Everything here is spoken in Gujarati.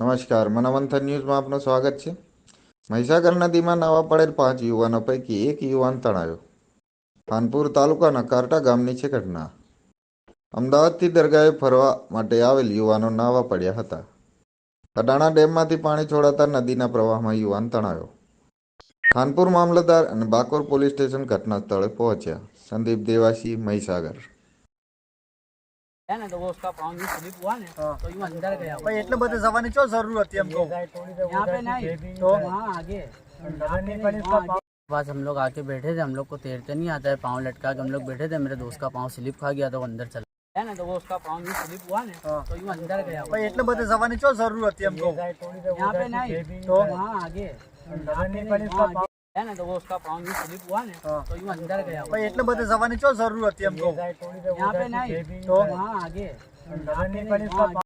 નમસ્કાર, મનોમંથન ન્યૂઝમાં આપનું સ્વાગત છે. મહીસાગર નદીમાં નાવા પડેલ પાંચ યુવાનો પૈકી એક યુવાન તણાયો. ખાનપુર તાલુકાના કારટા ગામની છે ઘટના. અમદાવાદથી દરગાહે ફરવા માટે આવેલ યુવાનો નાવા પડ્યા હતા. કડાણા ડેમમાંથી પાણી છોડાતા નદીના પ્રવાહમાં યુવાન તણાયો. ખાનપુર મામલતદાર અને બાકોર પોલીસ સ્ટેશન ઘટના સ્થળે પહોંચ્યા. સંદીપ દેવાસી, મહીસાગર. है ना तो वो उसका पाँव में स्लिप हुआ ना तो यूं अंदर गया वो। ભાઈ એટલે બધે જવાની ચો જરૂર હતી એમ કહું यहाँ पे नहीं तो वहाँ आगे यहाँ पे नहीं, वहाँ आगे। बस हम लोग आके बैठे थे हम लोग को तैरते नहीं आता है पाँव लटका के हम लोग बैठे थे मेरे दोस्त का पाँव स्लिप खा गया तो वो अंदर चला है ना तो वो उसका पाँव में स्लिप हुआ ना तो यूं अंदर गया वो। ભાઈ એટલે બધે જવાની ચો જરૂર હતી એમ કહું यहाँ पे नहीं तो वहाँ आगे यहाँ पे नहीं, वहाँ आगे। એટલે બધે જવાની ચો જરૂર હતી એમ તો?